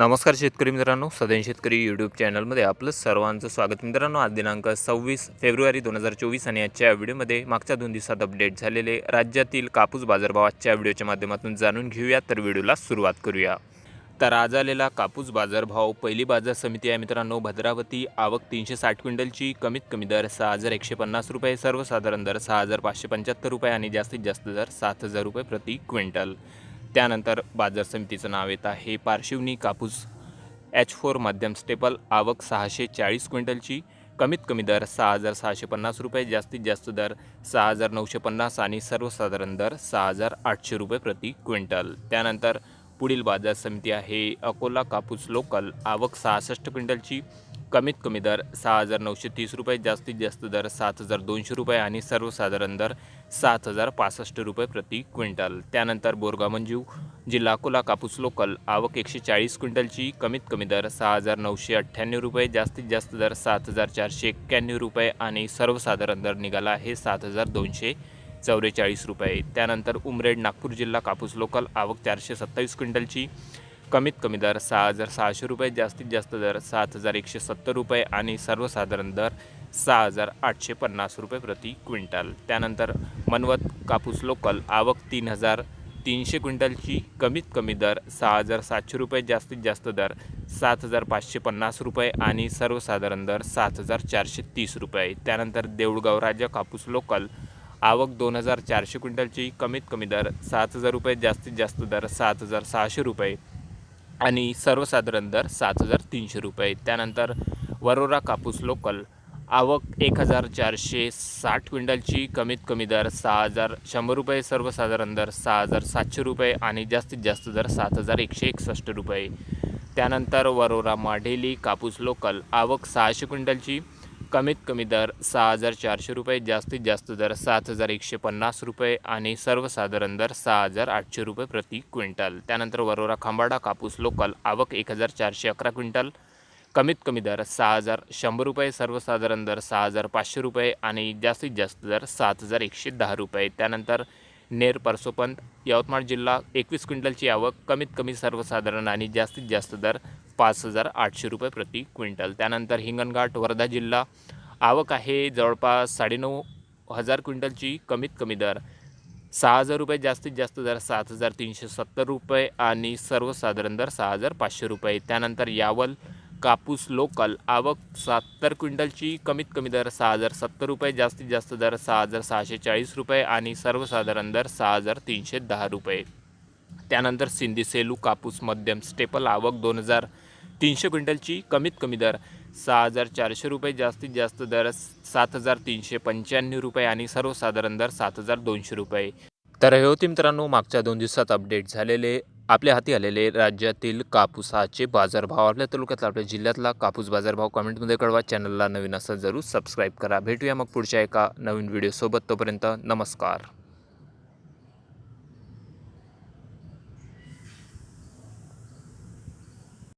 नमस्कार शेतकरी मित्रांनो सदैन शेतकरी यूट्यूब चॅनलमध्ये आपलं सर्वांचं स्वागत. मित्रांनो आज दिनांक सव्वीस फेब्रुवारी दोन हजार चोवीस आणि आजच्या व्हिडिओमध्ये मागच्या दोन दिवसात अपडेट झालेले राज्यातील कापूस बाजारभाव आजच्या व्हिडिओच्या माध्यमातून जाणून घेऊया. तर व्हिडिओला सुरुवात करूया. तर आज आलेला कापूस बाजारभाव पहिली बाजार समिती आहे मित्रांनो भद्रावती आवक तीनशे साठ क्विंटलची कमीत कमी दर सहा हजार एकशे पन्नास रुपये सर्वसाधारण दर सहा हजार पाचशे पंच्याहत्तर रुपये आणि जास्तीत जास्त दर सात हजार रुपये प्रति क्विंटल. त्यानंतर बाजार समितीचं नाव येत आहे पार्शिवनी कापूस. एच फोर मध्यम स्टेपल आवक सहाशे चाळीस क्विंटलची. कमीत कमी दर सहा हजार सहाशे पन्नास रुपये जास्तीत जास्त दर सहा हजार नऊशे पन्नास आणि सर्वसाधारण दर सहा हजार आठशे रुपये प्रति क्विंटल. त्यानंतर पुढील बाजार समिती आहे अकोला कापूस लोकल. आवक सहासष्ट क्विंटलची. कमीत कमी दर सहा हजार नऊशे तीस रुपये जास्तीत जास्त दर सात हजार दोनशे रुपये आणि सर्वसाधारण दर सात हजार पासष्ट रुपये प्रति क्विंटल. त्यानंतर बोरगा मंजू जिल्हा अकोला कापूस लोकल आवक एकशे चाळीस क्विंटलची कमीत कमी दर सहा हजार नऊशे अठ्ठ्याण्णव रुपये जास्तीत जास्त दर सात हजार चारशे एक्क्याण्णव रुपये आणि सर्वसाधारण दर निघाला आहे सात हजार दोनशे चौवेचाळीस रुपये. त्यानंतर उमरेड नागपूर जिल्हा कापूस लोकल आवक चारशे सत्तावीस क्विंटलची कमीत कमी दर सहा हजार सहाशे रुपये जास्तीत जास्त दर सात हजार एकशे सत्तर रुपये आणि सर्वसाधारण दर सहा हजार आठशे पन्नास रुपये प्रति क्विंटल. त्यानंतर मनवत कापूस लोकल आवक तीन हजार तीनशे क्विंटलची कमीत कमी दर सहा हजार सातशे रुपये जास्तीत जास्त दर सात हजार पाचशे पन्नास रुपये आणि सर्वसाधारण दर सात हजार चारशे तीस रुपये. त्यानंतर देऊळगाव राजा कापूस लोकल आवक दोन हजार चारशे क्विंटलची कमीत कमी दर सात हजार रुपये जास्तीत जास्त दर सात हजार सहाशे रुपये. आणि सर्वसाधारण दर सात हजार तीनशे रुपये. त्यानंतर वरोरा कापूस लोकल. आवक एक हजार चारशे साठ क्विंटलची. कमीत कमी दर सहा हजार शंभर रुपये. सर्वसाधारण दर सहा हजार सातशे रुपये आणि जास्तीत जास्त दर सात हजार एकशे एकसष्ट रुपये. त्यानंतर वरोरा माढेली कापूस लोकल. आवक सहाशे क्विंटलची. कमीत कमी दर सहा हजार चारशे रुपये जास्तीत जास्त दर सात हजार एकशे पन्नास रुपये आणि सर्वसाधारण दर सहा हजार आठशे रुपये प्रति क्विंटल. त्यानंतर वरोरा खांबाडा कापूस लोकल आवक एक हजार चारशे अकरा क्विंटल. कमीत कमी दर सहा हजार शंभर रुपये सर्वसाधारण दर सहा हजार पाचशे रुपये आणि जास्तीत जास्त दर सात हजार एकशे दहा रुपये. त्यानंतर नेर परसोपंत यवतमाळ जिल्हा एकवीस क्विंटलची आवक कमीत कमी सर्वसाधारण आणि जास्तीत जास्त दर पाच हजार आठशे रुपये प्रति क्विंटल. त्यानंतर हिंगणघाट वर्धा जिल्हा आवक आहे जवळपास साडेनऊ हजार क्विंटलची कमीत कमी दर. सहा हजार रुपये जास्तीत जास्त दर सात हजार तीनशे सत्तर रुपये आणि सर्वसाधारण दर सहा हजार पाचशे रुपये. त्यानंतर यावल कापूस लोकल आवक सत्तर क्विंटलची कमीत कमी दर सहा हजार सत्तर रुपये जास्तीत जास्त दर सहा हजार सहाशे चाळीस रुपये आणि सर्वसाधारण दर सहा हजार तीनशे दहा रुपये. त्यानंतर सिंधी सेलू कापूस मध्यम स्टेपल आवक दोन हजार तीनशे क्विंटलची कमीत कमी दर. सहा हजार चारशे रुपये जास्तीत जास्त दर सात हजार तीनशे पंच्याण्णव रुपये आणि सर्वसाधारण दर सात हजार दोनशे रुपये. तर हे होते मित्रांनो मागच्या दोन दिवसात अपडेट झालेले आपल्या हाती आलेले राज्यातील कापूसाचे बाजारभाव. आपल्या तालुक्यातला आपल्या जिल्ह्यातला कापूस बाजारभाव कमेंटमध्ये कळवा. चॅनलला नवीन असं जरूर सबस्क्राईब करा. भेटूया मग पुढच्या एका नवीन व्हिडिओसोबत तोपर्यंत नमस्कार.